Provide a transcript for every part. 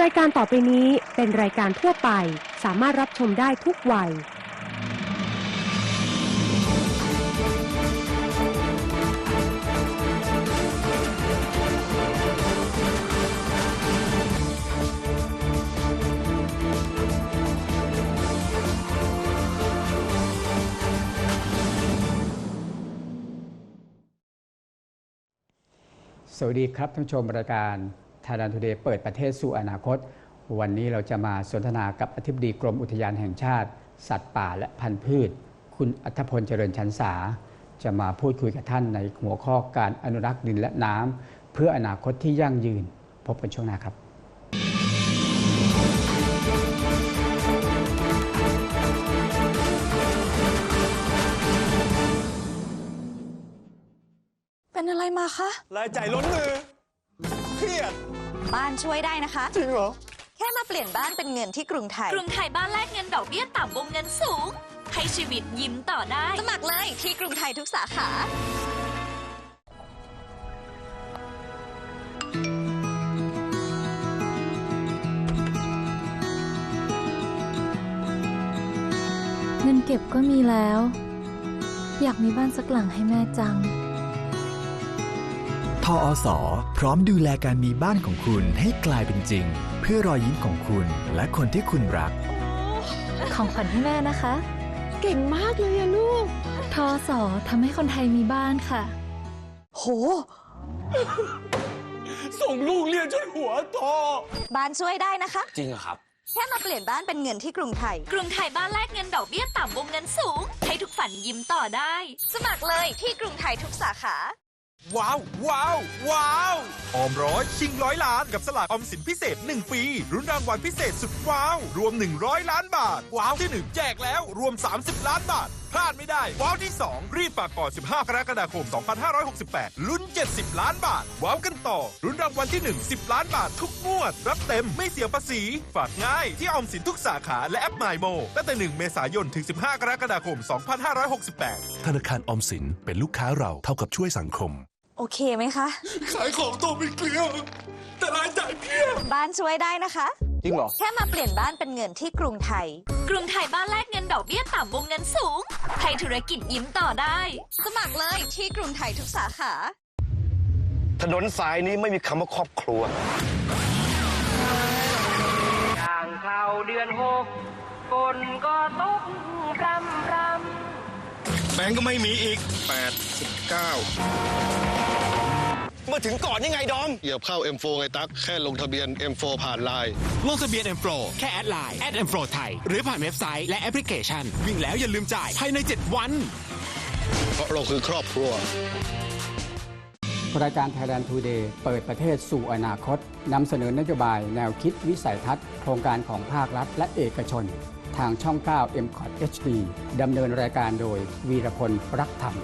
รายการต่อไปนี้เป็นรายการทั่วไป สามารถรับชมได้ทุกวัย สวัสดีครับท่านผู้ชมรายการ ทยแลนด์ทูเดย์เปิดประเทศสู่อนาคต วันนี้เราจะมาสนทนากับอธิบดีกรมอุทยานแห่งชาติ สัตว์ป่าและพันธุ์พืช คุณอัธพลเจริญชันษา จะมาพูดคุยกับท่านในหัวข้อการอนุรักษ์ดินและน้ำเพื่ออนาคตที่ยั่งยืน พบกันช่วงหน้าครับเป็นอะไรมาคะรายจ่ายล้นมือ เครียด บ้านช่วยได้นะคะ จริงเหรอ แค่มาเปลี่ยนบ้านเป็นเงินที่กรุงไทย กรุงไทยบ้านแลกเงินดอกเบี้ยต่ำวงเงินสูง ให้ชีวิตยิ้มต่อได้ สมัครเลยที่กรุงไทยทุกสาขาเงินเก็บก็มีแล้ว อยากมีบ้านสักหลังให้แม่จังท ออสอพร้อมดูแลการมีบ้านของคุณให้กลายเป็นจริง เพื่อรอยยิ้มของคุณและคนที่คุณรัก ของขวัญให้แม่นะคะ เก่งมากเลยอะลูกทอสอทำให้คนไทยมีบ้านค่ะ โห ส่งลูกเรียนจนหัวทอบ้านช่วยได้นะคะ จริงเหรอครับ แค่มาเปลี่ยนบ้านเป็นเงินที่กรุงไทย กรุงไทยบ้านแลกเงินดอกเบี้ยต่ำวงเงินสูง ให้ทุกฝันยิ้มต่อได้ สมัครเลยที่กรุงไทยทุกสาขา ว้าว ว้าว ว้าวออมร้อยชิงร้อยล้านกับสลากออมสินพิเศษ 1 ปีรุนรางวัลพิเศษสุดว้าว รวม 100 ล้านบาท ว้าวที่ 1 แจกแล้วรวม 30 ล้านบาท พลาดไม่ได้ ว้าวที่ 2 รีบฝากก่อน 15 กรกฎาคม 2568 ลุ้น 70 ล้านบาท ว้าวกันต่อรุนรางวัลที่ 1 10 ล้านบาททุกงวด รับเต็มไม่เสียภาษี ฝากง่ายที่ออมสินทุกสาขาและแอป My Mo ตั้งแต่ 1 เมษายนถึง 15 กรกฎาคม 2568 ธนาคารออมสินเป็นลูกค้าเราเท่ากับช่วยสังคม โอเคไหมคะ ขายของตัวไม่เกลียว แต่รายจ่ายเพียบบ้านช่วยได้นะคะ จริงเหรอ แค่มาเปลี่ยนบ้านเป็นเงินที่กรุงไทย กรุงไทยบ้านแลกเงินดอกเบี้ยต่ำวงเงินสูงให้ธุรกิจยิ้มต่อได้ สมัครเลยที่กรุงไทยทุกสาขา ถนนสายนี้ไม่มีคำว่าครอบครัวทางเข้าเดือนหกฝนก็ตกรำรำแบงก์ก็ไม่มีอีกเมื่อถึงก่อนยังไงดอม เหยียบเข้า M4 ไงตั๊กแค่ลงทะเบียน M4 ผ่านไลน์ลงทะเบียน M Pro แค่แอดไลน์แอด M Pro ไทย หรือผ่านเว็บไซต์และแอปพลิเคชัน วิ่งแล้วอย่าลืมจ่ายภายใน 7 วัน เพราะเราคือครอบครัวรายการ Thailand Today เปิดประเทศสู่อนาคตนำเสนอนโยบายแนวคิดวิสัยทัศน์ โครงการของภาครัฐและเอกชน ทางช่อง 9 m c o t HD ดำเนินรายการโดยวีรพลรักธรรม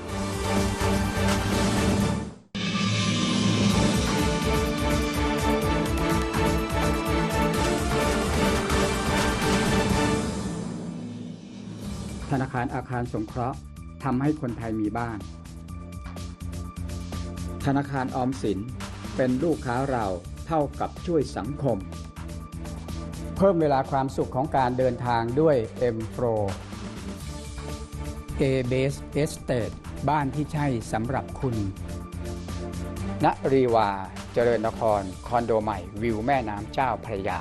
คารอาคารสงเคราะห์ทำให้คนไทยมีบ้าน ธนาคารออมสินเป็นลูกค้าเราเท่ากับช่วยสังคม เพิ่มเวลาความสุขของการเดินทางด้วย M Pro A Base Estate บ้านที่ใช่สำหรับคุณณรีวา เจริญนคร คอนโดใหม่ วิวแม่น้ำเจ้าพระยา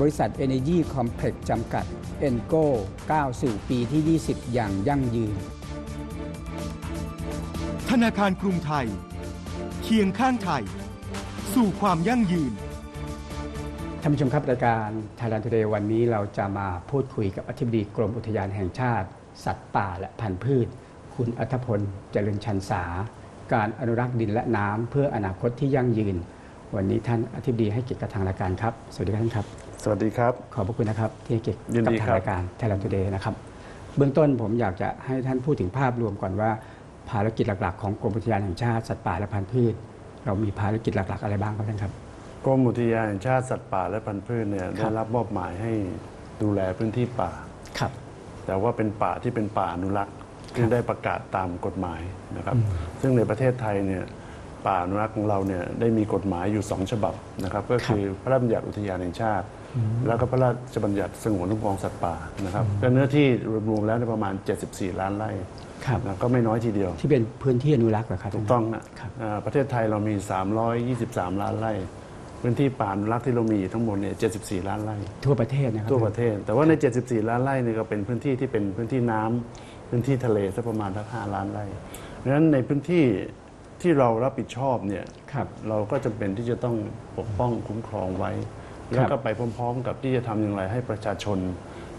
บริษัท Energy Complex จำกัด e n g o ก้าวสู่ปีที่ 20 อย่างยั่งยืน ธนาคารกรุงไทย เคียงข้างไทย สู่ความยั่งยืน ท่านผู้ชมครับรายการ Thailand Today วันนี้เราจะมาพูดคุยกับอธิบดีกรมอุทยานแห่งชาติ สัตว์ป่าและพันธุ์พืช คุณอัธพลเจริญชันษา การอนุรักษ์ดินและน้ำเพื่ออนาคตที่ยั่งยืน วันนี้ท่านอธิบดีให้เกียรติกับทางรายการครับ สวัสดีครับท่านครับ สวัสดีครับ ขอบพระคุณนะครับที่ให้เกียรติยินกับดีทางครับรายการ Thailand Today นะครับ เบื้องต้นผมอยากจะให้ท่านพูดถึงภาพรวมก่อนว่า ภารกิจหลักๆ ของกรมอุทยานแห่งชาติสัตว์ป่าและพันธุ์พืช เรามีภารกิจหลักๆ อะไรบ้างครับท่านครับ กรมอุทยานแห่งชาติสัตว์ป่าและพันธุ์พืชเนี่ยครัได้บรับมอบหมายให้ดูแลพื้นที่ป่าครับ แต่ว่าเป็นป่าที่เป็นป่าอนุรักษ์ที่ได้ประกาศตามกฎหมายนะครับอืมซึ่งในประเทศไทยเนี่ย ป่าอนุรักษ์ของเราเนี่ยได้มีกฎหมายอยู่ 2 ฉบับนะครับ ก็คือพระราชบัญญัติอุทยานแห่งชาติ แล้วก็พระราชบัญญัติสงวนคุ้มครองสัตว์ป่านะครับก็เนื้อที่รวมๆแล้วในยประมาณ 74 ล้านไร่ครับนะก็ไม่น้อยทีเดียว ที่เป็นพื้นที่อนุรักษ์เหรอครับถูกต้องนะอ่าประเทศไทยเรามี 323 ล้านไร่พื้นที่ป่าอนุรักษ์ที่เรามีอยู่ทั้งหมดเนี่ย74 ล้านไร่ ทั่วประเทศนะครับทั่วประเทศ แต่ว่าใน 74 ล้านไร่นี่ก็เป็นพื้นที่ที่เป็นพื้นที่น้ำพื้นที่ทะเลสักประมาณทัก5ล้านไร่เพราะฉะนั้นในพื้นที่ ที่เรารับผิดชอบเนี่ยครับเราก็จำเป็นที่จะต้องปกป้องคุ้มครองไว้ แล้วก็ไปพร้อม ๆ กับที่จะทำอย่างไรให้ประชาชน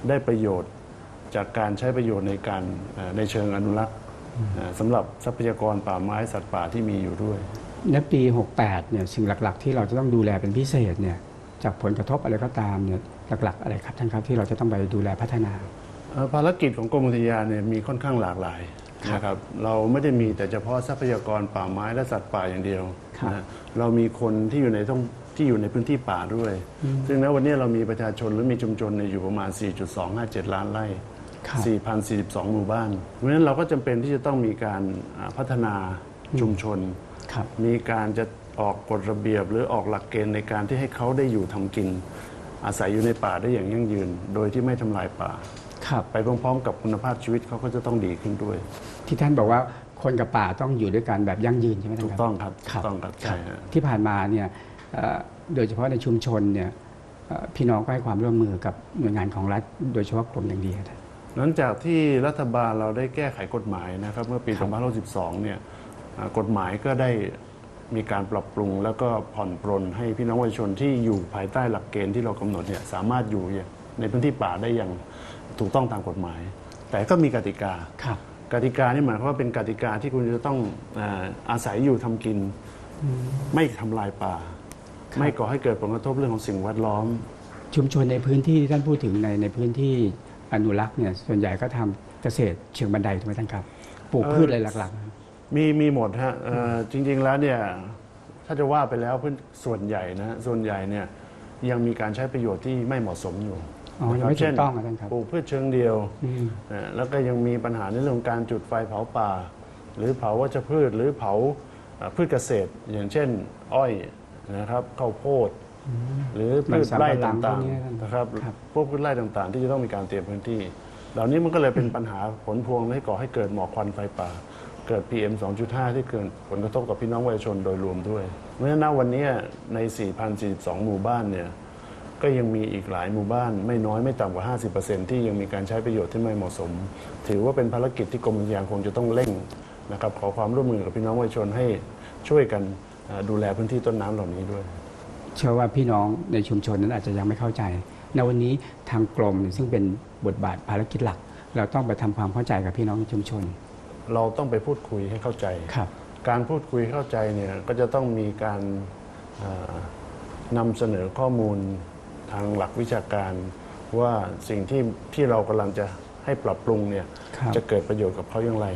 ได้ประโยชน์จากการใช้ประโยชน์ในการเอ่อในเชิงอนุรักษ์เอ่อสำหรับทรัพยากรป่าไม้สัตว์ป่าที่มีอยู่ด้วยในปี 68 เนี่ยสิ่งหลัก ๆ ที่เราจะต้องดูแลเป็นพิเศษเนี่ยจากผลกระทบอะไรก็ตามเนี่ยหลัก ๆ อะไรครับท่านครับที่เราจะต้องไปดูแลพัฒนาเอ่อภารกิจของกรมอุทยานเนี่ยมีค่อนข้างหลากหลาย นะครับเราไม่ได้มีแต่เฉพาะทรัพยากรป่าไม้และสัตว์ป่าอย่างเดียวครับนะเรามีคนที่อยู่ในท้องที่อยู่ในพื้นที่ป่าด้วยอืมซึ่งณวันนี้เรามีประชาชนหรือมีชุมชนเนี่ยอยู่ประมาณ 4.257 ล้านไร่ ครับ 4,042 หมู่บ้าน เพราะฉะนั้นเราก็จำเป็นที่จะต้องมีการอ่าพัฒนาชุมชน ครับ มีการจะออกกฎระเบียบ หรือออกหลักเกณฑ์ในการที่ให้เขาได้อยู่ทำกิน อาศัยอยู่ในป่าได้อย่างยั่งยืน โดยที่ไม่ทำลายป่า ครับ ไปพร้อมๆ กับคุณภาพชีวิตเขาก็จะต้องดีขึ้นด้วย ที่ท่านบอกว่าคนกับป่าต้องอยู่ด้วยกันแบบยั่งยืนใช่ไหมท่านถูคกรับต้องครับครัถูบกต้องครับใช่ฮะที่ผ่านมาเนี่ยเอ่อโดยเฉพาะในชุมชนเนี่ยเอ่อพี่น้องก็ให้ความร่วมมือกับหน่วยงานของรัฐ โดยเฉพาะกรมอย่างดีครับหลังจากที่รัฐบาลเราได้แก้ไขกฎหมายนะครับ เมื่อปี2562เนี่ยอ่ากฎหมายก็ได้มีการปรับปรุงแล้วก็ผ่อนปรนให้พี่น้องประชาชนที่อยู่ภายใต้หลักเกณฑ์ที่เรากำหนดเนี่ยสามารถอยู่ในพื้นที่ป่าได้อย่าง ถูกต้องตามกฎหมาย แต่ก็มีกติกา ครับกติกานี่หมายความว่าเป็นกติกาที่คุณจะต้องอาอาศัยอยู่ทำกิน ไม่ทำลายป่า ไม่ก่อให้เกิดผลกระทบเรื่องของสิ่งแวดล้อม ชุมชนในพื้นที่ที่ท่านพูดถึงในในพื้นที่อนุรักษ์เนี่ยส่วนใหญ่ก็ทำเกษตรเชิงบันไดถูกไหมท่านครับปลูกเอ่อพืชอะไรหลักมีมีหมดฮะเอ่อจริง ๆ แล้วเนี่ยถ้าจะว่าไปแล้วพื้นส่วนใหญ่นะส่วนใหญ่เนี่ยยังมีการใช้ประโยชน์ที่ไม่เหมาะสมอยู่ อ๋อยังไม่นะครับเช่นถูกต้องอะท่านครับปลูกพืชเชิงเดียวๆอืมนะแล้วก็ยังมีปัญหาในเรื่องของการจุดไฟเผาป่า หรือเผาวัชพืช หรือเผาเอ่อพืชเกษตร อย่างเช่น อ้อยนะครับข้าวโพดหรือพืชไร่ต่างๆนะครับพวกพืชไร่ต่างๆ ที่จะต้องมีการเตรียมพื้นที่ เหล่านี้มันก็เลยเป็นปัญหาผลพวงให้ก่อให้เกิดหมอกควันไฟป่า เกิด PM 2.5 ที่เกิดผลกระทบกับพี่น้องประชาชนโดยรวมด้วยเพราะฉะนั้นณวันนี้ใน 4,042 หมู่บ้านเนี่ย ก็ยังมีอีกหลายหมู่บ้าน ไม่น้อยไม่ต่ำกว่า 50%ที่ยังมีการใช้ประโยชน์ที่ไม่เหมาะสม ถือว่าเป็นภารกิจที่กรมอุทยานคงจะต้องเร่งนะครับขอความร่วมมือกับพี่น้องประชาชนให้ช่วยกันเอ่อดูแลพื้นที่ต้นน้ำเหล่านี้ด้วย เชื่อว่าพี่น้องในชุมชนนั้นอาจจะยังไม่เข้าใจในวันนี้ทางกรมเนี่ยซึ่งเป็นบทบาทภารกิจหลัก เราต้องไปทำความเข้าใจกับพี่น้องในชุมชน เราต้องไปพูดคุยให้เข้าใจครับการพูดคุยเข้าใจเนี่ยก็จะต้องมีการเอ่อนำเสนอข้อมูล ทางหลักวิชาการ ว่าสิ่งที่ที่เรากำลังจะให้ปรับปรุงเนี่ยครับ จะเกิดประโยชน์กับเขาอย่างไร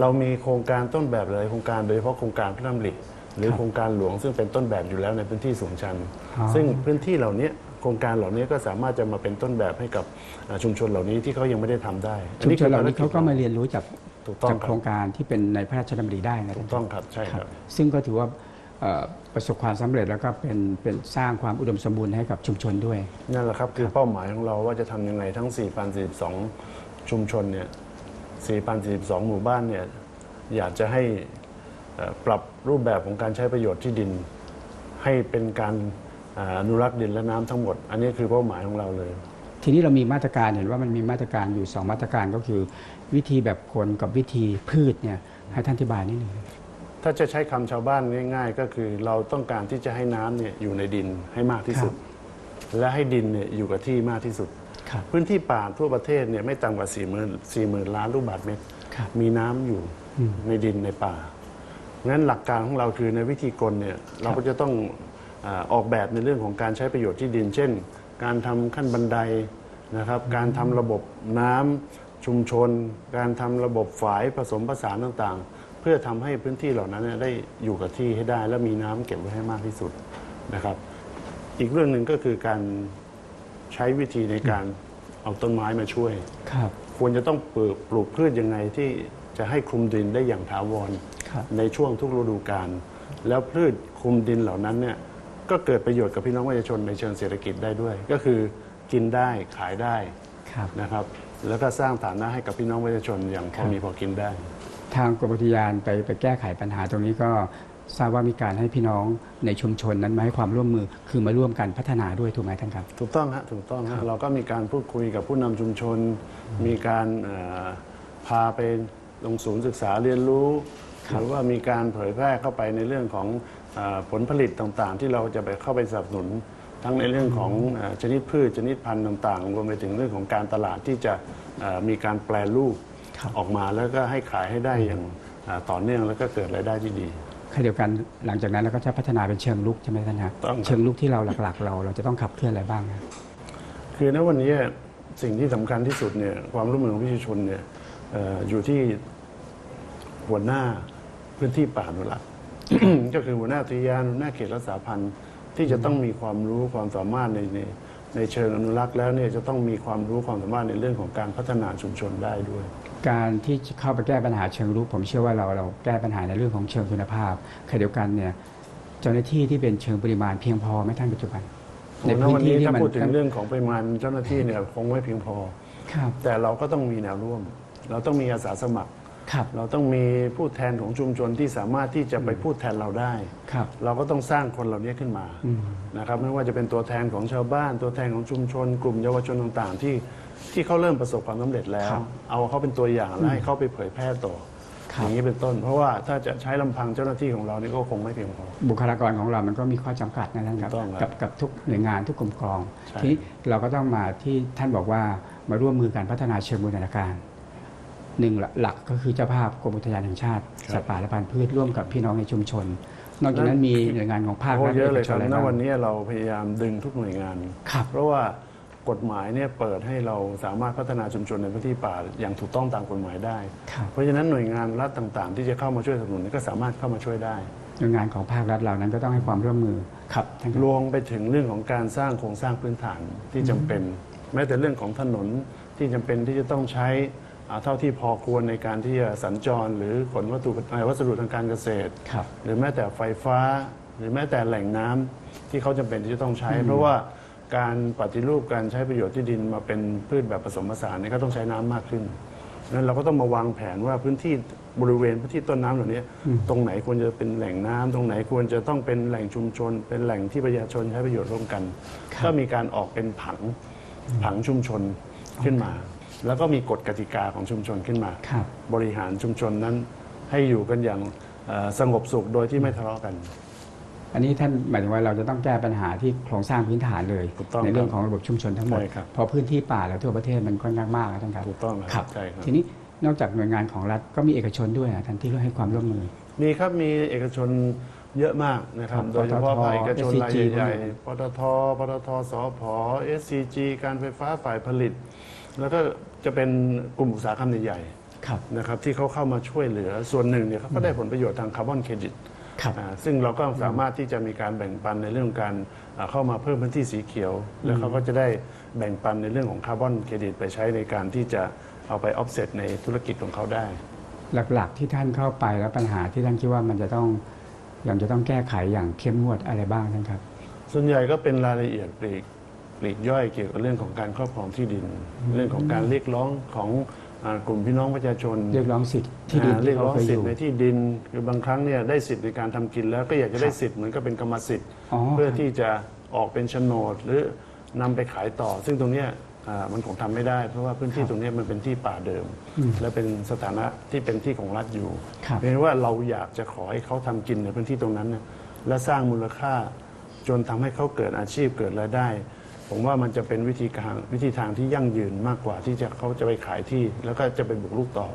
เรามีโครงการต้นแบบหลายโครงการโดยเฉพาะโครงการพระดำริหรือโครงการหลวงซึ่งเป็นต้นแบบอยู่แล้วในพื้นที่สูงชัน อ๋อ ซึ่งพื้นที่เหล่านี้โครงการเหล่านี้ก็สามารถจะมาเป็นต้นแบบให้กับอ่าชุมชนเหล่านี้ที่เขายังไม่ได้ทำได้ชุมชนเหล่านี้คือเขาก็มาเรียนรู้จากถูกต้องจากครับโครงการที่เป็นในพระราชดำริได้นะถูกต้องครับใช่ครับ ซึ่งก็ถือว่าเอ่อ ประสบความสำเร็จแล้วก็เป็นเป็นสร้างความอุดมสมบูรณ์ให้กับชุมชนด้วย นั่นแหละครับ คือเป้าหมายของเราว่าจะทำยังไงทั้ง 4,042 ชุมชนเนี่ย 4,042 หมู่บ้านเนี่ย อยากจะให้เอ่อปรับรูปแบบของการใช้ประโยชน์ที่ดิน ให้เป็นการอ่าอนุรักษ์ดินและน้ำทั้งหมด อันนี้คือเป้าหมายของเราเลย ทีนี้เรามีมาตรการเห็นว่ามันมีมาตรการอยู่ 2 มาตรการก็คือ วิธีแบบคนกับวิธีพืชเนี่ยให้ท่านอธิบายนิดหนึ่ง ถ้าจะใช้คำชาวบ้านง่าย ๆ ก็คือเราต้องการที่จะให้น้ำเนี่ยอยู่ในดินให้มากที่สุด และให้ดินเนี่ยอยู่กับที่มากที่สุด ครับ พื้นที่ป่าทั่วประเทศเนี่ยไม่ต่ำกว่า4 0 0 0 0 4 0,000 ล้านลูกบาศก์เมตร ครับมีน้ำอยู่อืมในดินในป่า งั้นหลักการของเราคือในวิธีกลเนี่ยเราก็จะต้องอาออกแบบในเรื่องของการใช้ประโยชน์ที่ดิน เช่น การทำขั้นบันไดนะครับ การทำระบบน้ำชุมชน การทำระบบฝายผสมผสานต่างๆเพื่อทำให้พื้นที่เหล่านั้นเนยได้อยู่กับที่ให้ได้ และมีน้ำเก็บไว้ให้มากที่สุดนะครับ อีกเรื่องหนึ่งก็คือการใช้วิธีในการเอาต้นไม้มาช่วยครับควรจะต้องปลูกปลูกพืชยังไงที่จะให้คลุมดินได้อย่างถาวรครับในช่วงทุกฤดูกาลแล้วพืชคลุมดินเหล่านั้นเนี่ยก็เกิดประโยชน์กับพี่น้องประชาชนในเชิงเศรษฐกิจได้ด้วย ก็คือกินได้ขายได้ครับนะครับ แล้วก็สร้างฐานะให้กับพี่น้องประชาชนอย่างพอมีพอกินได้ ทางกรมอุทยานไปไปแก้ไขปัญหาตรงนี้ก็ทราบว่ามีการให้พี่น้องในชุมชนนั้นมาให้ความร่วมมือคือมาร่วมกันพัฒนาด้วยถูกไหมท่านครับ ถูกต้องฮะถูกต้องฮะเราก็มีการพูดคุยกับผู้นำชุมชน มีการเอ่อพาไปลงศูนย์ศึกษาเรียนรู้หรือว่ามีการเผยแพร่เข้าไปในเรื่องของเออผลผลิตต่างๆ ที่เราจะไปเข้าไปสนับสนุน ทั้งในเรื่องของเอ่อชนิดพืชชนิดพันธุ์ต่างๆรวมไปถึงเรื่องของการตลาดที่จะเอ่อมีการแปลรูป ออกมาแล้วก็ให้ขายให้ได้อย่างเอ่อต่อเนื่องแล้วก็เกิดรายได้ที่ดีขณะเดียวกันหลังจากนั้นเราก็จะพัฒนาเป็นเชิงลุกใช่ไหมท่านครับต้องครับเชิงลุกที่เราหลักๆ เราเราจะต้องขับเคลื่อนอะไรบ้างครับคือณวันนี้สิ่งที่สำคัญที่สุดเนี่ยความร่วมมือของประชาชนเนี่ยเอ่ออยู่ที่หัวหน้าพื้นที่ป่าอนุรักษ์ก็คือหัวหน้าอุทยานหัวหน้าเขตรักษาพันธุ์ที่จะต้องมีความรู้ความสามารถในในในเชิงอนุรักษ์แล้วเนี่ยจะต้องมีความรู้ความสามารถในเรื่องของการพัฒนาชุมชนได้ด้วย การที่จะเข้าไปแก้ปัญหาเชิงรุกผมเชื่อว่าเราเราแก้ปัญหาในเรื่องของเชิงคุณภาพขณะเดียวกันเนี่ยเจ้าหน้าที่ที่เป็นเชิงปริมาณเพียงพอไหมท่านปัจจุบันในวันนี้ถ้าพูดถึงเรื่องของปริมาณเจ้าหน้าที่เนี่ยคงไม่เพียงพอครับแต่เราก็ต้องมีแนวร่วม เราต้องมีอาสาสมัครครับเราต้องมีผู้แทนของชุมชนที่สามารถที่จะไปพูดแทนเราได้ครับเราก็ต้องสร้างคนเหล่านี้ขึ้นมาอืมนะครับไม่ว่าจะเป็นตัวแทนของชาวบ้าน ตัวแทนของชุมชน กลุ่มเยาวชนต่างๆ ที่ ที่เขาเริ่มประสบความสำเร็จแล้ว เอาเขาเป็นตัวอย่างแล้วให้เขาไปเผยแพร่ต่ออย่างนี้เป็นต้น เพราะว่าถ้าจะใช้ลำพังเจ้าหน้าที่ของเรานี่ก็คงไม่เพียงพอบุคลากรของเรามันก็มีข้อจำกัดนะท่านครับถูกต้องครับกับกับทุกหน่วยงานทุกกรมกองใช่ทีนี้เราก็ต้องมาที่ท่านบอกว่ามาร่วมมือการพัฒนาเชิงบูรณาการหนึ่งหลักก็คือเจ้าภาพกรมอุทยานแห่งชาติสัตว์ป่าและพันธุ์พืชร่วมกับพี่น้องในชุมชน นอกจากนั้นมีหน่วยงานของภาคโอ้รัฐเยอะเลยกครับชนอะไรณบ้างวันนี้เราพยายามดึงทุกหน่วยงานครับเพราะว่า กฎหมายเนี่ยเปิดให้เราสามารถพัฒนาชุมชนในพื้นที่ป่าอย่างถูกต้องตามกฎหมายได้ครับเพราะฉะนั้นหน่วยงานรัฐต่างๆ ที่จะเข้ามาช่วยสนับสนุนก็สามารถเข้ามาช่วยได้หน่วยงานของภาครัฐเหล่านั้นก็ต้องให้ความร่วมมือครับท่านครับรวมไปถึงเรื่องของการสร้างโครงสร้างพื้นฐานที่จำเป็น แม้แต่เรื่องของถนนที่จำเป็นที่จะต้องใช้อ่าเท่าที่พอควรในการที่จะสัญจร หรือขนวัตถุเอ่อวัสดุทางการเกษตรครับหรือแม้แต่ไฟฟ้า หรือแม้แต่แหล่งน้ำที่เขาจำเป็นที่จะต้องใช้อืมเพราะว่า การปฏิรูปการใช้ประโยชน์ที่ดินมาเป็นพืชแบบผสมผสานเนี่ยก็ต้องใช้น้ำมากขึ้นนั้นเราก็ต้องมาวางแผนว่าพื้นที่บริเวณพื้นที่ต้นน้ำเหล่านี้ตรงไหนควรจะเป็นแหล่งน้ำตรงไหนควรจะต้องเป็นแหล่งชุมชน เป็นแหล่งที่ประชาชนใช้ประโยชน์ร่วมกัน ก็มีการออกเป็นผังผังชุมชนขึ้นมา แล้วก็มีกฎกติกาของชุมชนขึ้นมา ครับ บริหารชุมชนนั้นให้อยู่กันอย่างเอ่อสงบสุขโดยที่ไม่ทะเลาะกัน อันนี้ท่านหมายถึงว่าเราจะต้องแก้ปัญหาที่โครงสร้างพื้นฐานเลย ถูกต้องในเรื่องครับของระบบชุมชนทั้งหมด ใช่ครับ เพราะพื้นที่ป่าแล้วทั่วประเทศมันค่อนข้างมากนะท่านครับถูกต้องครับใช่ครับ ทีนี้นอกจากหน่วยงานของรัฐก็มีเอกชนด้วยนะท่านที่ให้ความร่วมมือ มีครับมีเอกชนเยอะมากนะครับ ครับโดยเฉพาะปตทภาคเอกชนราย SCG ใหญ่พวกนี้ๆปตทปตทสพ SCG การไฟฟ้าฝ่ายผลิต แล้วก็จะเป็นกลุ่มอุตสาหกรรมใหญ่ครับ ๆนะครับที่เขาเข้ามาช่วยเหลือส่วนหนึ่งเนี่ยเขาก็ได้ผลประโยชน์ทางคาร์บอนเครดิต ครับอ่าซึ่งเราก็สามารถที่จะมีการแบ่งปันในเรื่องของการอ่าเข้ามาเพิ่มพื้นที่สีเขียว แล้วเขาก็จะได้แบ่งปันในเรื่องของคาร์บอนเครดิตไปใช้ในการที่จะเอาไปออฟเซตในธุรกิจของเขาได้ หลักๆที่ท่านเข้าไปแล้วปัญหาที่ท่านคิดว่ามันจะต้องยังจะต้องแก้ไขอย่างเข้มงวดอะไรบ้างท่านครับ ส่วนใหญ่ก็เป็นรายละเอียดปลีกปลีกย่อยเกี่ยวกับเรื่องของการครอบครองที่ดิน เรื่องของการเรียกร้องของ อ่ากลุ่มพี่น้องประชาชนเรียกร้องสิทธิ์ที่ดินอ่าที่เรียกเขาร้องเคยอสิทยู่ธิ์ในที่ดินคือบางครั้งเนี่ยได้สิทธิ์ในการทำกินแล้วก็อยากจะได้สิทธิ์เหมือนกับเป็นกรรมสิทธิ์ อ๋อ เพื่อที่จะออกเป็นโฉนดหรือนำไปขายต่อ ซึ่งตรงเนี้ยอ่ามันคงทำไม่ได้ เพราะว่าพื้นที่ตรงเนี้ยมันเป็นที่ป่าเดิมอืมและเป็นสถานะที่เป็นที่ของรัฐอยู่ ครับ เพียงแต่ว่าเราอยากจะขอให้เขาทำกินในพื้นที่ตรงนั้นเนี่ยและสร้างมูลค่า จนทำให้เขาเกิดอาชีพเกิดรายได้ ผมว่ามันจะเป็นวิธีการวิธีทางที่ยั่งยืนมากกว่าที่จะเขาจะไปขายที่ แล้วก็จะไปบุกรุกต่อ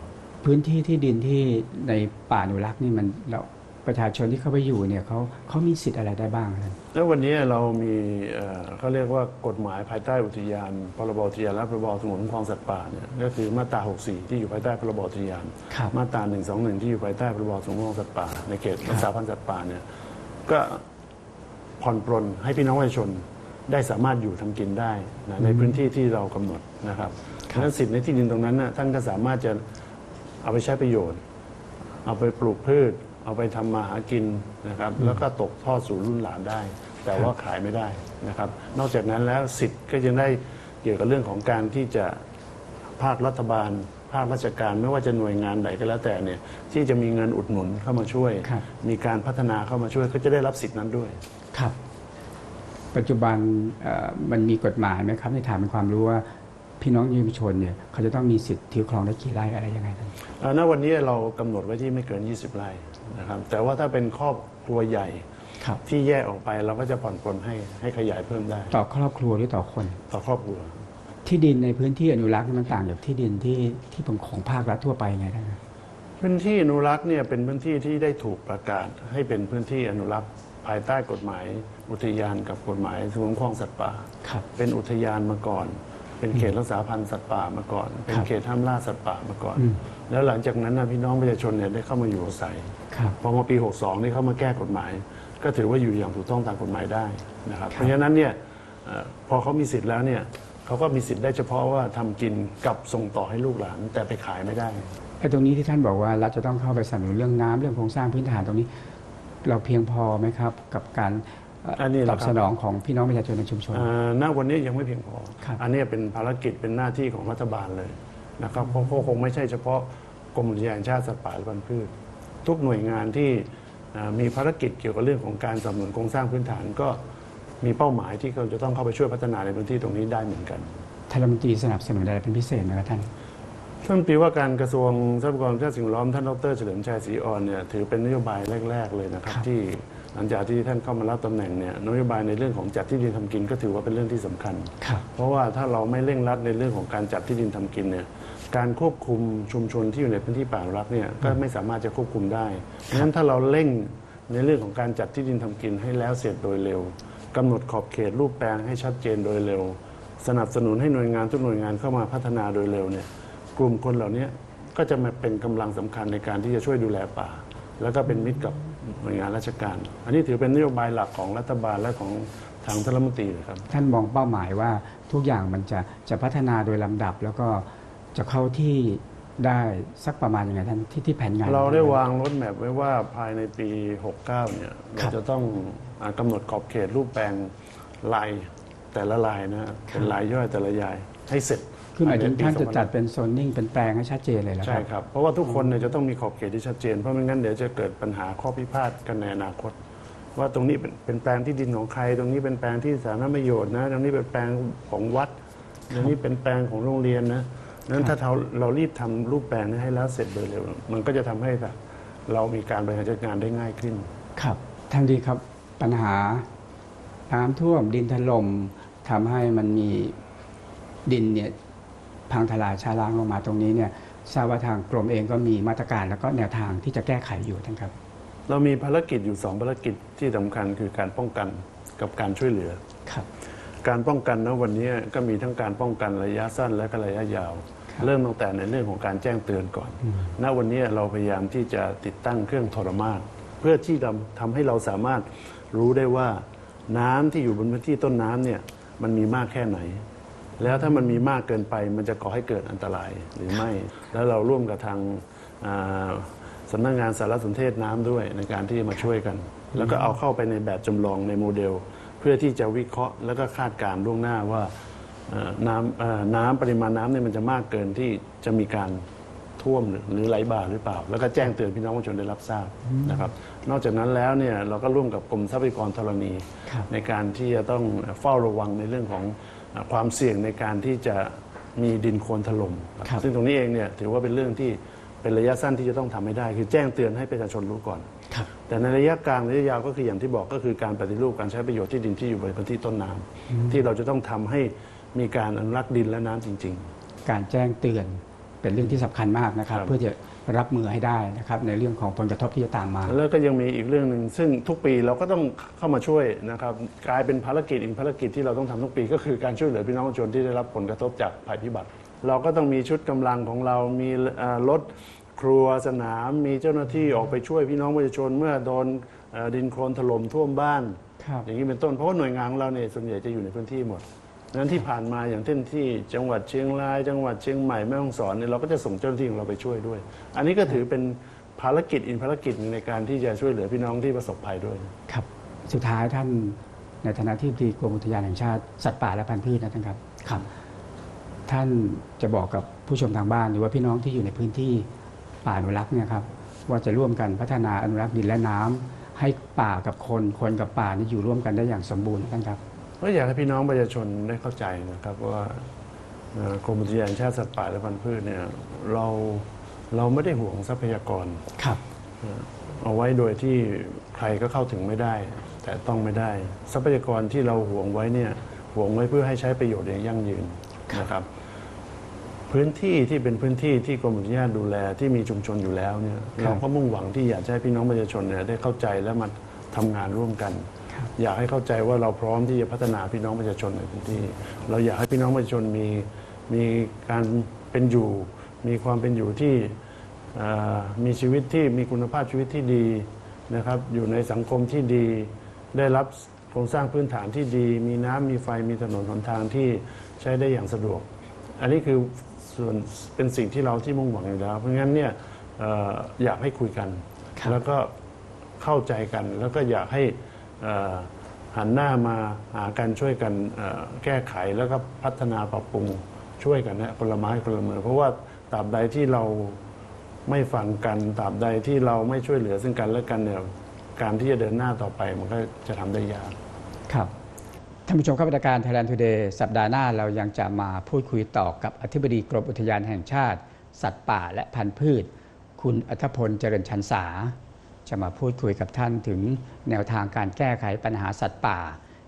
พื้นที่ที่ดินที่ในป่าอนุรักษ์นี่มันเราประชาชนที่เข้าไปอยู่เนี่ยเขาเขามีสิทธิ์อะไรได้บ้างท่านแล้ววันนี้เรามีเอ่อเขาเรียกว่ากฎหมายภายใต้อุทยานพรบอุทยานและพรบสงวนคุ้มครองสัตว์ป่าเนี่ยก็คือมาตรา 64 ที่อยู่ภายใต้พรบอุทยาน ครับ มาตรา 121 ที่อยู่ภายใต้พรบสงวนคุ้มครองสัตว์ป่าในเขตรักษาพันธุ์สัตว์ป่าเนี่ยก็ผ่อนปรนให้พี่น้องประชาชน ได้สามารถอยู่ทำกินได้นะในพื้นที่ที่เรากำหนดนะครับเพราะฉะนั้นสิทธิ์ในที่ดินตรงนั้นนะท่านก็สามารถจะเอาไปใช้ประโยชน์ เอาไปปลูกพืช เอาไปทำมาหากินนะครับ แล้วก็ตกทอดสู่รุ่นหลานได้ แต่ว่าขายไม่ได้นะครับ นอกจากนั้นแล้วสิทธิ์ก็ยังได้เกี่ยวกับเรื่องของการที่จะภาครัฐบาลภาคราชการไม่ว่าจะหน่วยงานใดก็แล้วแต่เนี่ยที่จะมีเงินอุดหนุนเข้ามาช่วยครับมีการพัฒนาเข้ามาช่วยก็จะได้รับสิทธินั้นด้วยครับ ปัจจุบันเอ่อมันมีกฎหมายไหมครับในฐานเป็นความรู้ว่าพี่น้องยุวชนเนี่ยเขาจะต้องมีสิทธิ์ถือครองได้กี่ไร่อะไรยังไงท่านเอ่อณวันนี้เรากำหนดไว้ที่ไม่เกิน 20 ไร่นะครับแต่ว่าถ้าเป็นครอบครัวใหญ่ครับที่แยกออกไปเราก็จะผ่อนปลนให้ให้ขยายเพิ่มได้ ต่อครอบครัวหรือต่อคน ต่อครอบครัว ที่ดินในพื้นที่อนุรักษ์นี่มันต่างจากที่ดินที่ที่เป็นของภาครัฐทั่วไปไงท่านครับพื้นที่อนุรักษ์เนี่ยเป็นพื้นที่ที่ได้ถูกประกาศให้เป็นพื้นที่อนุรักษ์ภายใต้กฎหมาย อุทยานกับกฎหมายคุ้มครองสัตว์ป่าครับเป็นอุทยานมาก่อน เป็นเขตรักษาพันธุ์สัตว์ป่ามาก่อน เป็นครับเขตห้ามล่าสัตว์ป่ามาก่อนอืมแล้วหลังจากนั้นนะพี่น้องประชาชนเนี่ยได้เข้ามาอยู่อาศัยครับพอมาปี 62 นี่เข้ามาแก้กฎหมาย ก็ถือว่าอยู่อย่างถูกต้องตามกฎหมายได้นะครับ เพราะฉะนั้นเนี่ยเอ่อพอเขามีสิทธิ์แล้วเนี่ยเขาก็มีสิทธิ์ได้เฉพาะว่าทำกินกับส่งต่อให้ลูกหลานแต่ไปขายไม่ได้ไอ้ตรงนี้ที่ท่านบอกว่ารัฐจะต้องเข้าไปสนับสนุนเรื่องน้ำเรื่องโครงสร้างพื้นฐานตรงนี้ เราเพียงพอไหมครับ กับการเอ่ออนนี้แหละตอบครับสนองของพี่น้องประชาชนในชุมชนอ่าณวันนี้ยังไม่เพียงพอครับอันนี้เป็นภารกิจเป็นหน้าที่ของรัฐบาลเลยนะครับเพราะเพราะคงไม่ใช่เฉพาะกรมอุทยานแห่งชาติสัตว์ป่าและพันธุ์พืช ทุกหน่วยงานที่อ่ามีภารกิจเกี่ยวกับเรื่องของการสนับสนุนโครงสร้างพื้นฐานก็มีเป้าหมายที่เขาจะต้องเข้าไปช่วยพัฒนาในพื้นที่ตรงนี้ได้เหมือนกันท่านรัฐมนตรีสนับสนุนอะไรเป็นพิเศษไหมครับท่าน ท่านปีว่าการกระทรวงทรัพยากรธรรมชาติสิ่งแวดล้อมท่านดรเฉลิมชัยศรีอ่อนเนี่ยถือเป็นนโยบายแรก ๆ เลยนะครับครับ ที่หลังจากที่ท่านเข้ามารับตำแหน่งเนี่ยนโยบายในเรื่องของจัดที่ดินทำกินก็ถือว่าเป็นเรื่องที่สำคัญ ครับ เพราะว่าถ้าเราไม่เร่งรัดในเรื่องของการจัดที่ดินทำกินเนี่ยการควบคุมชุมชนที่อยู่ในพื้นที่ป่าอนุรักษ์เนี่ยก็ไม่สามารถจะควบคุมได้ดังนั้นถ้าเราเร่งในเรื่องของการจัดที่ดินทำกินให้แล้วเสร็จโดยเร็วกำหนดขอบเขตรูปแปลงให้ชัดเจนโดยเร็ว สนับสนุนให้หน่วยงานทุกหน่วยงานเข้ามาพัฒนาโดยเร็วเนี่ย กลุ่มคนเหล่านี้ก็จะมาเป็นกำลังสำคัญในการที่จะช่วยดูแลป่า แล้วก็เป็นมิตรกับหน่วยงานราชการ อันนี้ถือเป็นนโยบายหลักของรัฐบาลและของทางท่านรัฐมนตรีเลยครับ ท่านมองเป้าหมายว่าทุกอย่างมันจะจะพัฒนาโดยลำดับ แล้วก็จะเข้าที่ได้สักประมาณยังไงท่านที่ที่แผนงาน เราได้วางรถแมพไว้ว่าภายในปี 69 เนี่ยครัเราบจะต้องอ่ากำหนดขอบเขตรูปแปลงลายแต่ละลายนะเป็นลายย่อยแต่ละยายให้เสร็จ คือหมายถึงภท่านจะใปีจัดเป็นโซนนิ่งเป็นแปลงให้ชัดเจนเลยแล้วคใช่รับครับ เพราะว่าทุกคนเนี่ยจะต้องมีขอบเขตที่ชัดเจน เพราะไม่งั้นเดี๋ยวจะเกิดปัญหาข้อพิพาทกันในอนาคต ว่าตรงนี้เป็นเป็นแปลงที่ดินของใคร ตรงนี้เป็นแปลงที่สาธารณประโยชน์นะตรงนี้เป็นแปลงของวัดตรงนี้เป็นแปลงของโรงเรียนนะนั้นถ้าเราเรารีบทำรูปแปลงนี้ให้แล้วเสร็จโดยเร็วมันก็จะทำให้แบบเรามีการบริหารจัดการได้ง่ายขึ้น ครับท่านดีครับปัญหาน้ำท่วมดินถล่มทำให้มันมีดินเนี่ย พังทลายชาล้างลงมาตรงนี้เนี่ยทราบว่าทางกรมเองก็มีมาตรการแล้วก็แนวทางที่จะแก้ไขอยู่ท่านครับ เรามีภารกิจอยู่สองภารกิจที่สำคัญคือการป้องกันกับการช่วยเหลือครับ การป้องกันนะวันนี้ก็มีทั้งการป้องกันระยะสั้นและก็ระยะยาวครับเริ่มตั้งแต่ในเรื่องของการแจ้งเตือนก่อนณวันนี้เราพยายามที่จะติดตั้งเครื่องทรมานเพื่อที่จะทำให้เราสามารถรู้ได้ว่าน้ำที่อยู่บนพื้นที่ต้นน้ำเนี่ยมันมีมากแค่ไหน แล้วถ้ามันมีมากเกินไปมันจะก่อให้เกิดอันตรายหรือไม่ แล้วเราร่วมกับทางอ่าสำนักงานสารสนเทศน้ำด้วยในการที่จะมาช่วยกัน แล้วก็เอาเข้าไปในแบบจำลองในโมเดล เพื่อที่จะวิเคราะห์ แล้วก็คาดการณ์ล่วงหน้าว่าเอ่อน้ำเอ่อน้ำปริมาณน้ำเนี่ยมันจะมากเกินที่จะมีการท่วมหรือหรือไหลบ่าหรือเปล่า แล้วก็แจ้งเตือนพี่น้องประชาชนได้รับทราบนะครับ นอกจากนั้นแล้วเนี่ยเราก็ร่วมกับกรมทรัพยากรธรณีครับในการที่จะต้องเฝ้าระวังในเรื่องของเอ่อ ความเสี่ยงในการที่จะมีดินโคลนถล่มครับครับซึ่งตรงนี้เองเนี่ยถือว่าเป็นเรื่องที่เป็นระยะสั้นที่จะต้องทำให้ได้ คือแจ้งเตือนให้ประชาชนรู้ก่อนครับแต่ในระยะกลางระยะยาวก็คืออย่างที่บอกก็คือการปฏิรูปการใช้ประโยชน์ที่ดินที่อยู่บนพื้นที่ต้นน้ำที่เราจะต้องทำให้มีการอนุรักษ์ดินและน้ำจริงการแจ้งเตือนเป็นเรื่องที่สำคัญมากนะครับครับเพื่อจะ รับมือให้ได้นะครับในเรื่องของผลกระทบที่จะตามมาๆแล้วก็ยังมีอีกเรื่องหนึ่งซึ่งทุกปีเราก็ต้องเข้ามาช่วยนะครับกลายเป็นภารกิจอีกภารกิจที่เราต้องทำทุกปี ก็คือการช่วยเหลือพี่น้องประชาชนที่ได้รับผลกระทบจากภัยพิบัติ เราก็ต้องมีชุดกำลังของเรา มีเอ่อรถครัวสนาม มีเจ้าหน้าที่ออกไปช่วยพี่น้องประชาชนเมื่อโดนเอ่อดินโคลนถล่มท่วมบ้านครับอย่างนี้เป็นต้นเพราะว่าหน่วยงานของเราเนี่ยส่วนใหญ่จะอยู่ในพื้นที่หมด นั้นที่ผ่านมาอย่างเช่นที่จังหวัดเชียงราย จังหวัดเชียงใหม่แม่ฮ่องสอนเนี่ยเราก็จะส่งเจ้าหน้าที่ของเราไปช่วยด้วย อันนี้ก็ถือเป็นภารกิจอีกภารกิจหนึ่งในการที่จะช่วยเหลือพี่น้องที่ประสบภัยด้วย ครับ สุดท้ายท่านในฐานะที่ปรึกรมอุทยานแห่งชาติสัตว์ป่าและพันธุ์พืชนะท่านครับครับ ท่านจะบอกกับผู้ชมทางบ้านหรือว่าพี่น้องที่อยู่ในพื้นที่ป่าอนุรักษ์เนี่ยครับว่าจะร่วมกันพัฒนาอนุรักษ์ดินและน้ำให้ป่ากับคนคนกับป่านี่อยู่ร่วมกันได้อย่างสมบูรณ์นะท่านครับ ก็อยากให้พี่น้องประชาชนได้เข้าใจนะครับว่าเอ่อกรมอุทยานแห่งชาติสัตว์ป่าและพันธุ์พืชเนี่ยเราเราไม่ได้ห่วงทรัพยากรครับเอ่อเอาไว้โดยที่ใครก็เข้าถึงไม่ได้ แต่ต้องไม่ได้ ทรัพยากรที่เราห่วงไว้เนี่ยห่วงไว้เพื่อให้ใช้ประโยชน์อย่างยั่งยืนนะครับพื้นที่ที่เป็นพื้นที่ที่กรมอุทยานดูแลที่มีชุมชนอยู่แล้วเนี่ยเราก็มุ่งหวังที่อยากจะให้พี่น้องประชาชนเนี่ยได้เข้าใจและมาทำงานร่วมกัน อยากให้เข้าใจว่าเราพร้อมที่จะพัฒนาพี่น้องประชาชนในพื้นที่ เราอยากให้พี่น้องประชาชนมีมีการเป็นอยู่ มีความเป็นอยู่ที่เอ่อมีชีวิตที่มีคุณภาพชีวิตที่ดีนะครับ อยู่ในสังคมที่ดี ได้รับโครงสร้างพื้นฐานที่ดี มีน้ำมีไฟมีถนนหนทางที่ใช้ได้อย่างสะดวก อันนี้คือส่วนเป็นสิ่งที่เราที่มุ่งหวังอยู่แล้ว เพราะงั้นเนี่ยเอ่ออยากให้คุยกัน แล้วก็เข้าใจกันแล้วก็อยากให้เอ่อ หันหน้ามาหากันช่วยกันแก้ไขแล้วก็พัฒนาปรับปรุงช่วยกันนะคนละไม้คนละมือเพราะว่าตราบใดที่เราไม่ฟังกันตราบใดที่เราไม่ช่วยเหลือซึ่งกันและกันเนี่ยการที่จะเดินหน้าต่อไปมันก็จะทำได้ยากครับท่านผู้ชมครับรายการ Thailand Today สัปดาห์หน้าเรายังจะมาพูดคุยต่อกับอธิบดีกรมอุทยานแห่งชาติ สัตว์ป่าและพันธุ์พืช คุณอัธพลเจริญชันษา จะมาพูดคุยกับท่านถึงแนวทางการแก้ไขปัญหาสัตว์ป่า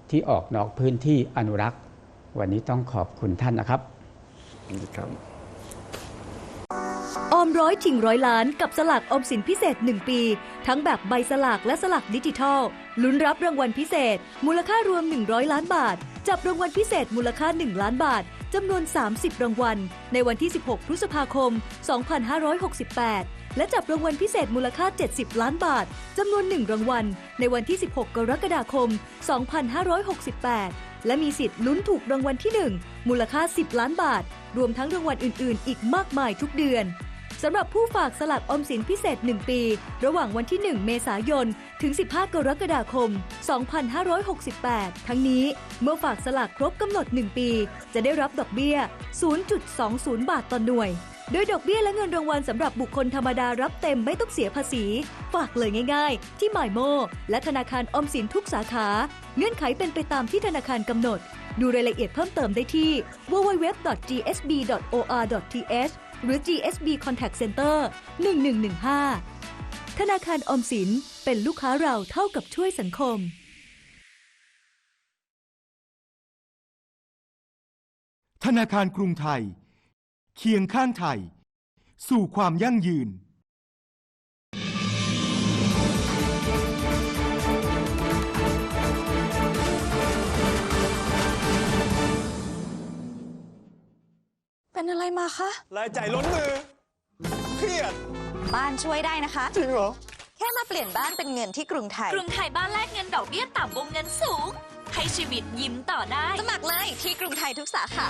ที่ออกนอกพื้นที่อนุรักษ์ วันนี้ต้องขอบคุณท่านนะครับครับออมร้อยชิงร้อยล้านกับสลากออมสินพิเศษ 1 ปี ทั้งแบบใบสลากและสลากดิจิทัลลุ้นรับรางวัลพิเศษ มูลค่ารวม 100 ล้านบาท จับรางวัลพิเศษมูลค่า 1 ล้านบาทจำนวน 30 รางวัล ในวันที่ 16 พฤษภาคม 2568 และจับรางวัลพิเศษมูลค่า 70 ล้านบาทจำนวน 1 รางวัล ในวันที่ 16 กรกฎาคม 2568 และมีสิทธิ์ลุ้นถูกรางวัลที่ 1 มูลค่า 10 ล้านบาท รวมทั้งรางวัลอื่น ๆ อีกมากมายทุกเดือนสำหรับผู้ฝากสลักอมสินพิเศษ 1 ปี ระหว่างวันที่ 1 เมษายน ถึง 15 กรกฎาคม 2568 ทั้งนี้เมื่อฝากสลักครบกำหนด 1 ปี จะได้รับดอกเบี้ย 0.20 บาทต่อหน่วย โดยดอกเบี้ยและเงินรางวัลสำหรับบุคคลธรรมดารับเต็มไม่ต้องเสียภาษี ฝากเลยง่ายๆ ที่หมายโมและธนาคารออมสินทุกสาขา เงื่อนไขเป็นไปตามที่ธนาคารกำหนด ดูรายละเอียดเพิ่มเติมได้ที่ www.gsb.or.th หรือ GSB Contact Center 1115 ธนาคารออมสินเป็นลูกค้าเราเท่ากับช่วยสังคม ธนาคารกรุงไทย เคียงข้างไทย สู่ความยั่งยืน เป็นอะไรมาคะ รายจ่ายล้นมือ เครียด บ้านช่วยได้นะคะ จริงเหรอ แค่มาเปลี่ยนบ้านเป็นเงินที่กรุงไทย กรุงไทยบ้านแลกเงินดอกเบี้ยต่ำวงเงินสูง ให้ชีวิตยิ้มต่อได้ สมัครเลยที่กรุงไทยทุกสาขา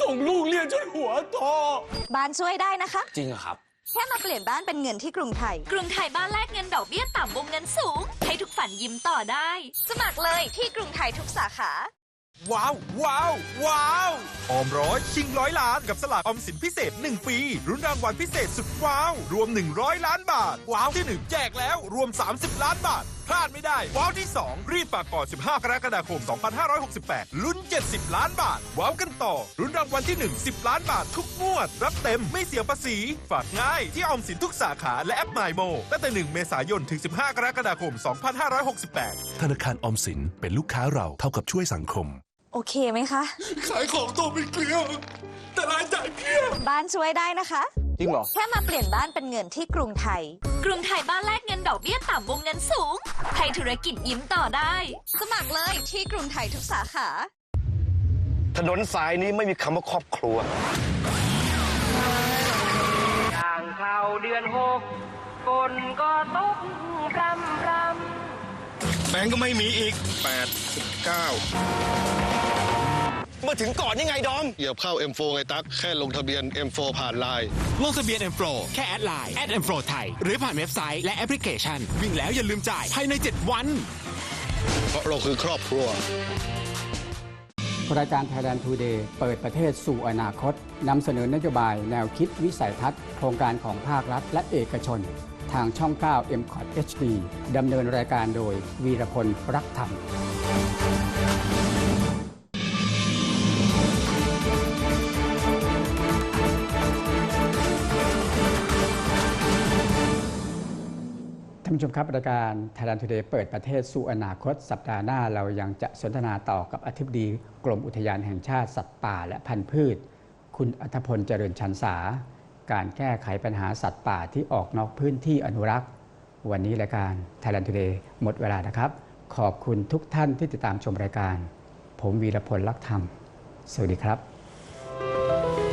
ส่งลูกเรียนจนหัวทอบ้านช่วยได้นะคะ จริงเหรอครับ แค่มาเปลี่ยนบ้านเป็นเงินที่กรุงไทย กรุงไทยบ้านแลกเงินดอกเบี้ยต่ำวงเงินสูง ให้ทุกฝันยิ้มต่อได้ สมัครเลยที่กรุงไทยทุกสาขา ว้าว ว้าว ว้าวออมร้อยชิงร้อยล้านกับสลากออมสินพิเศษ 1 ปีรุนรางวัลพิเศษสุดว้าว รวม 100 ล้านบาท ว้าวที่ 1 แจกแล้วรวม 30 ล้านบาทพ ลาดไม่ได้ว้าวที่ 2 รีบฝากก่อน 15 กรกฎาคม 2568 ลุ้น 70 ล้านบาท ว้าวกันต่อรุนรางวัลที่ 1 10 ล้านบาททุกงวด รับเต็มไม่เสียภาษี ฝากง่ายที่ออมสินทุกสาขาและแอปไมโมตั้งแต่ 1 เมษายน ถึง 15 กรกฎาคม 2568 ธนาคารออมสินเป็นลูกค้าเราเท่ากับช่วยสังคม โอเคไหมคะ ขายของตัวเป็นเกลียว แต่รายจ่ายเพียบบ้านช่วยได้นะคะ จริงเหรอ แค่มาเปลี่ยนบ้านเป็นเงินที่กรุงไทย กรุงไทยบ้านแลกเงินดอกเบี้ยต่ำวงเงินสูงให้ธุรกิจยิ้มต่อได้ สมัครเลยที่กรุงไทยทุกสาขา ถนนสายนี้ไม่มีคำว่าครอบครัวย่างเข้าเดือนหกฝนก็ตกพรำพร แบงก์ก็ไม่มีอีก8 9มาถึงก่อนยังไงดอม เหยียบเข้า M4 ไงตั๊กแค่ลงทะเบียน M4 ผ่านไลน์ลงทะเบียน M Flow แค่แอดไลน์ M Flow ไทย หรือผ่านเว็บไซต์และแอปพลิเคชัน วิ่งแล้วอย่าลืมจ่ายภายใน 7 วัน เพราะเราคือครอบครัวรายการ Thailand Today เปิดประเทศสู่อนาคตนำเสนอนโยบายแนวคิดวิสัยทัศน์ โครงการของภาครัฐและเอกชน ทางช่อง 9 m c o t HD ดำเนินรายการโดยวีรพลรักธรรม ท่านผู้ชมครับรายการ Thailand Today เปิดประเทศสู่อนาคต สัปดาห์หน้าเรายังจะสนทนาต่อกับอธิบดีกรมอุทยานแห่งชาติสัตว์ป่าและพันธุ์พืช คุณอัธพลเจริญชันษา การแก้ไขปัญหาสัตว์ป่าที่ออกนอกพื้นที่อนุรักษ์ วันนี้รายการ Thailand Today หมดเวลานะครับ ขอบคุณทุกท่านที่ติดตามชมรายการ ผมวีรพลลักธรรม สวัสดีครับ